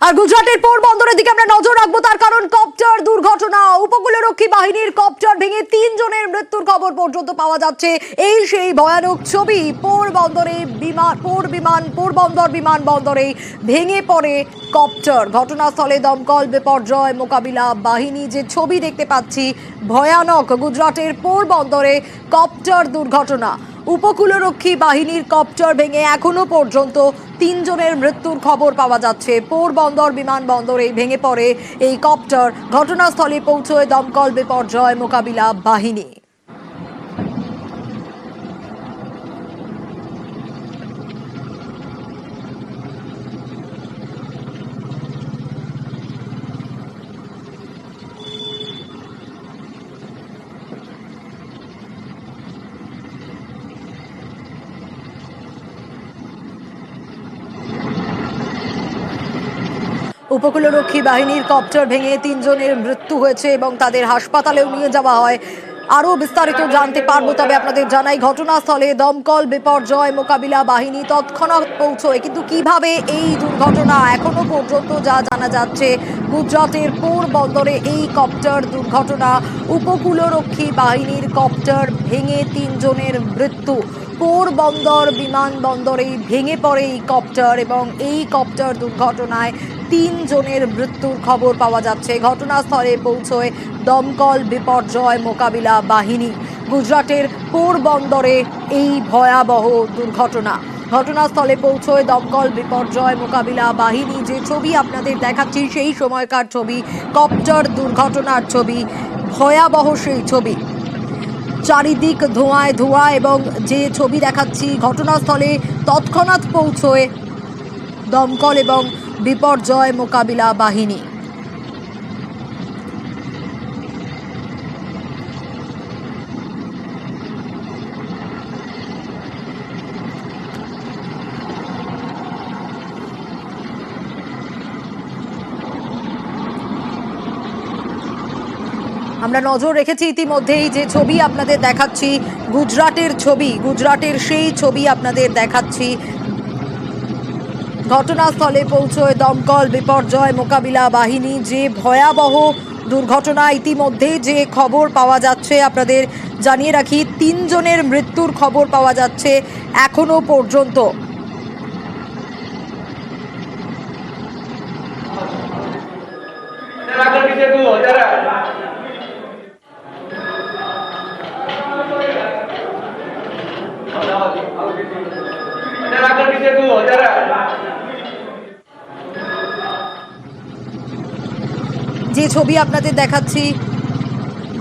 আর গুজরাটের পোরবন্দরের দিকে আমরা নজর রাখব, তার কারণ কপ্টার দুর্ঘটনা। উপকূলরক্ষী বাহিনীর কপ্টার ভেঙে তিনজনের মৃত্যুর খবর পর্যন্ত পাওয়া যাচ্ছে। এই সেই ভয়ানক ছবি পোরবন্দরে বিমান, পোর বিমান পোরবন্দর বিমানবন্দরে ভেঙে পড়ে কপ্টার ঘটনাস্থলে দমকল, বিপর্যয়, মোকাবিলা, বাহিনী যে ছবি দেখতে পাচ্ছি, ভয়ানক। গুজরাটের পোরবন্দরে কপ্টার দুর্ঘটনা। উপকূলরক্ষী বাহিনীর কপ্টার ভেঙে এখনও পর্যন্ত তিনজনের মৃত্যুর খবর পাওয়া যাচ্ছে। পোরবন্দর বিমানবন্দরে ভেঙে পড়ে এই কপ্টার। ঘটনাস্থলে পৌঁছয় দমকল বিপর্যয় মোকাবিলা বাহিনী। উপকূলরক্ষী বাহিনীর কপ্টার ভেঙে তিনজনের মৃত্যু হয়েছে এবং তাদের হাসপাতালেও নিয়ে যাওয়া হয়। আরও বিস্তারিত জানতে পারব, তবে আপনাদের জানাই ঘটনাস্থলে দমকল বিপর্যয় মোকাবিলা বাহিনী তৎক্ষণাৎ পৌঁছয়। কিন্তু কীভাবে এই দুর্ঘটনা এখনও পর্যন্ত যা জানা যাচ্ছে, গুজরাটের পোরবন্দরে এই কপ্টার দুর্ঘটনা, উপকূলরক্ষী বাহিনীর কপ্টার ভেঙে তিনজনের মৃত্যু পোরবন্দর বিমানবন্দরেই ভেঙে পড়ে এই কপ্টার এবং এই কপ্টার দুর্ঘটনায় তিনজনের মৃত্যুর খবর পাওয়া যাচ্ছে। ঘটনাস্থলে পৌঁছয় দমকল বিপর্যয় মোকাবিলা বাহিনী। গুজরাটের পোরবন্দরে এই ভয়াবহ দুর্ঘটনা। ঘটনাস্থলে পৌঁছয় দমকল বিপর্যয় মোকাবিলা বাহিনী। যে ছবি আপনাদের দেখাচ্ছি, সেই সময়কার ছবি, কপ্টার দুর্ঘটনার ছবি, ভয়াবহ সেই ছবি। চারিদিক ধোঁয়ায় ধোঁয়া এবং যে ছবি দেখাচ্ছি, ঘটনাস্থলে তৎক্ষণাৎ পৌঁছয় দমকল এবং বিপর্যয় মোকাবিলা বাহিনী। আমরা নজর রেখেছি ইতিমধ্যেই যে ছবি আপনাদের দেখাচ্ছি, গুজরাটের ছবি, গুজরাটের সেই ছবি আপনাদের দেখাচ্ছি। ঘটনাস্থলে পৌঁছয় দমকল বিপর্যয় মোকাবিলা বাহিনী যে ভয়াবহ দুর্ঘটনা ইতিমধ্যে যে খবর পাওয়া যাচ্ছে, আপনাদের জানিয়ে রাখি, তিনজনের মৃত্যুর খবর পাওয়া যাচ্ছে এখনও পর্যন্ত। যে ছবি আপনাদের দেখাচ্ছি,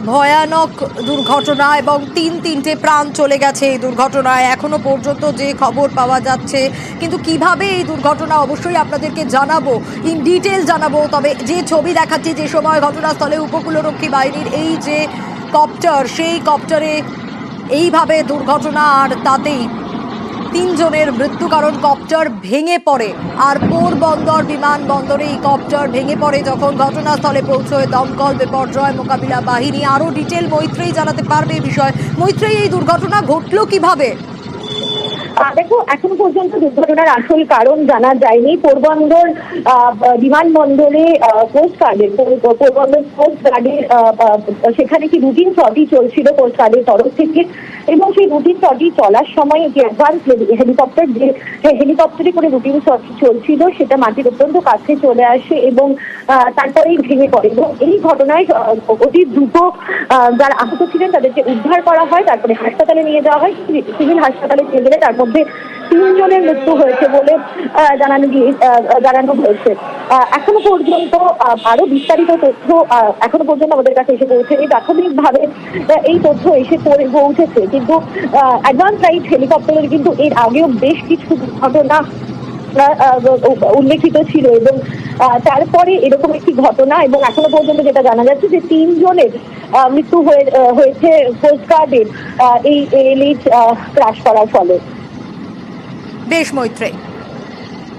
ভয়ানক দুর্ঘটনা এবং তিন তিনটে প্রাণ চলে গেছে এই দুর্ঘটনায়। এখনও পর্যন্ত যে খবর পাওয়া যাচ্ছে, কিন্তু কীভাবে এই দুর্ঘটনা অবশ্যই আপনাদেরকে জানাব, ইন ডিটেল জানাব, তবে যে ছবি দেখাচ্ছি যে সময় ঘটনাস্থলে উপকূলরক্ষী বাহিনীর এই যে কপ্টার সেই কপ্টারে এইভাবে দুর্ঘটনা আর তাতেই তিনজনের মৃত্যু কারণ কপ্টার ভেঙে পড়ে। আর পোরবন্দর বিমানবন্দরে এই কপ্টার ভেঙে পড়ে যখন ঘটনাস্থলে পৌঁছয় দমকল বিপর্যয় মোকাবিলা বাহিনী। আরও ডিটেল মৈত্রেই জানাতে পারবে বিষয়। মৈত্রেই এই দুর্ঘটনা ঘটলো কীভাবে? দেখো, এখন পর্যন্ত দুর্ঘটনার আসল কারণ জানা যায়নি। পোরবন্দর বিমানবন্দরে কোস্ট গার্ডের পোরবন্দর কোস্ট গার্ডের সেখানে কি রুটিন সটি চলছিল কোস্ট গার্ডের তরফ থেকে? এবং সেই রুটিন সটি চলার সময় যে অ্যাডভান্স হেলিকপ্টার যে হেলিকপ্টারে করে রুটিন সটি চলছিল, সেটা মাটির অত্যন্ত কাছে চলে আসে এবং তারপরেই ভেঙে পড়ে। এবং এই ঘটনায় অতি দ্রুত যারা আহত ছিলেন তাদেরকে উদ্ধার করা হয় তারপরে হাসপাতালে নিয়ে যাওয়া হয়। সিভিল হাসপাতালে নিয়ে গেলে তার মধ্যে তিনজনের মৃত্যু হয়েছে বলে জানানো গিয়ে জানানো হয়েছে। এখনও পর্যন্ত আরও বিস্তারিত তথ্য এখনও পর্যন্ত আমাদের কাছে এসে পৌঁছেনি। প্রাথমিকভাবে এই তথ্য এসে পৌঁছেছে। কিন্তু অ্যাডভান্স রাইট হেলিকপ্টারের কিন্তু এর আগেও বেশ কিছু আহ, উল্লেখিত ছিল। এবং তারপরে এরকম একটি ঘটনা এবং এখনও পর্যন্ত যেটা জানা যাচ্ছে যে তিনজনের মৃত্যু হয়ে হয়েছে কোস্টগার্ডের এই এলিট ক্রাশ করার ফলে। বেশ মৈত্রেই